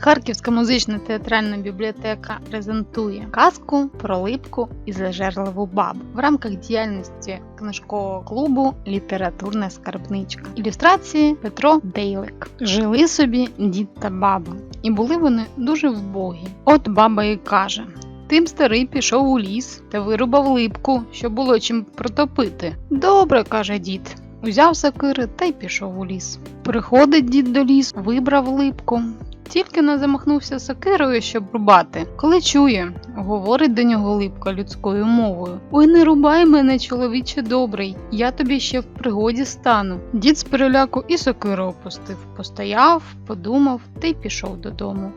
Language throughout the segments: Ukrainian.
Харківська музична театральна бібліотека презентує казку про липку і зажерливу бабу в рамках діяльності книжкового клубу Літературна скарбничка. Ілюстрації Петро Дейлик. Жили собі дід та баба, і були вони дуже вбогі. От баба і каже. Тим старий пішов у ліс та вирубав липку, щоб було чим протопити. Добре, каже дід. Узяв сокири та й пішов у ліс. Приходить дід до лісу, вибрав липку. Тільки не замахнувся сокирою, щоб рубати. Коли чує, говорить до нього липка людською мовою: Ой, не рубай мене, чоловіче добрий, я тобі ще в пригоді стану. Дід з переляку і сокиру опустив, постояв, подумав та й пішов додому.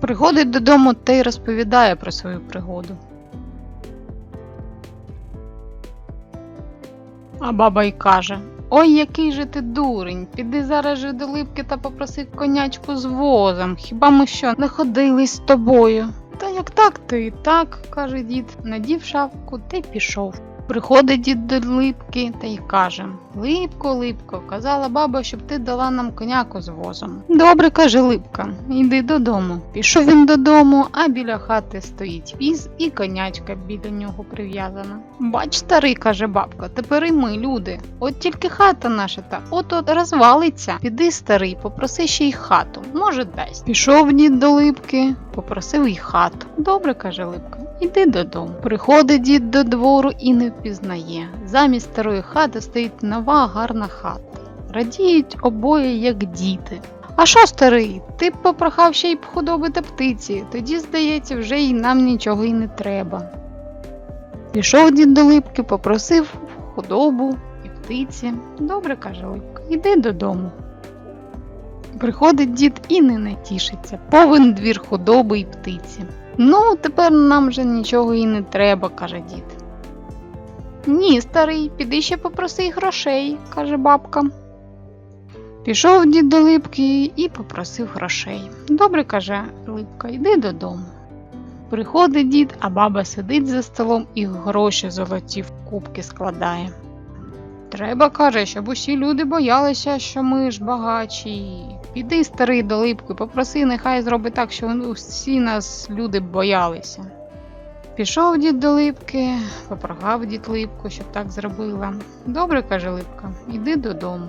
Приходить додому та й розповідає про свою пригоду. А баба й каже: Ой, який же ти дурень, піди зараз же до липки та попроси конячку з возом. Хіба ми що не ходили з тобою? Та як так, то і так, каже дід, надів шапку та й пішов. Приходить дід до липки та й каже: Липко, липко, казала баба, щоб ти дала нам коняку з возом. Добре, каже Липка, йди додому. Пішов він додому, а біля хати стоїть віз і конячка біля нього прив'язана. Бач, старий, каже бабка, тепер і ми, люди. От тільки хата наша та от от розвалиться. Піди, старий, попроси ще й хату, може дасть. Пішов дід до липки, попросив й хату. Добре, каже Липка. Іди додому. Приходить дід до двору і не впізнає. Замість старої хати стоїть нова гарна хата. Радіють обоє, як діти. А що, старий, ти б попрохав ще й худоби та птиці, тоді, здається, вже й нам нічого й не треба. Пішов дід до липки, попросив худобу і птиці. Добре, каже Липка, іди додому. Приходить дід і не натішиться, повен двір худоби і птиці. Ну, тепер нам вже нічого і не треба, каже дід. Ні, старий, піди ще попроси грошей, каже бабка. Пішов дід до липки і попросив грошей. Добре, каже Липка, йди додому. Приходить дід, а баба сидить за столом і гроші золоті в кубки складає. Треба, каже, щоб усі люди боялися, що ми ж багачі. Піди, старий, до липки, попроси, нехай зробить так, що усі нас люди боялися. Пішов дід до липки, попрохав дід липку, щоб так зробила. Добре, каже липка, іди додому.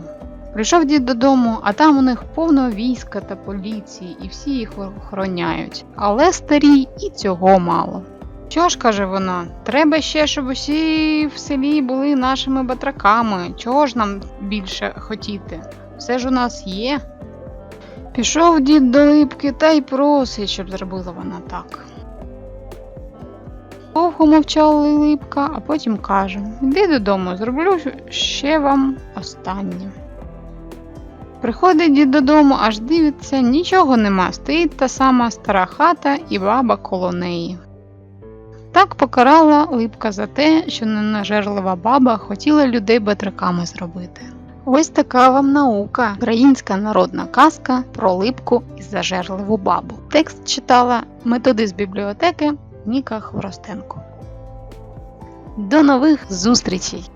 Прийшов дід додому, а там у них повно війська та поліції, і всі їх охороняють. Але старій і цього мало. Що ж, каже вона, треба ще, щоб усі в селі були нашими батраками. Чого ж нам більше хотіти? Все ж у нас є. Пішов дід до липки та й просить, щоб зробила вона так. Довго мовчала липка, а потім каже: Йди додому, зроблю ще вам останнє. Приходить дід додому, аж дивиться, нічого нема, стоїть та сама стара хата і баба коло неї. Так покарала липка за те, що ненажерлива баба хотіла людей батраками зробити. Ось така вам наука, українська народна казка про липку і зажерливу бабу. Текст читала методист бібліотеки Ніка Хворостенко. До нових зустрічей!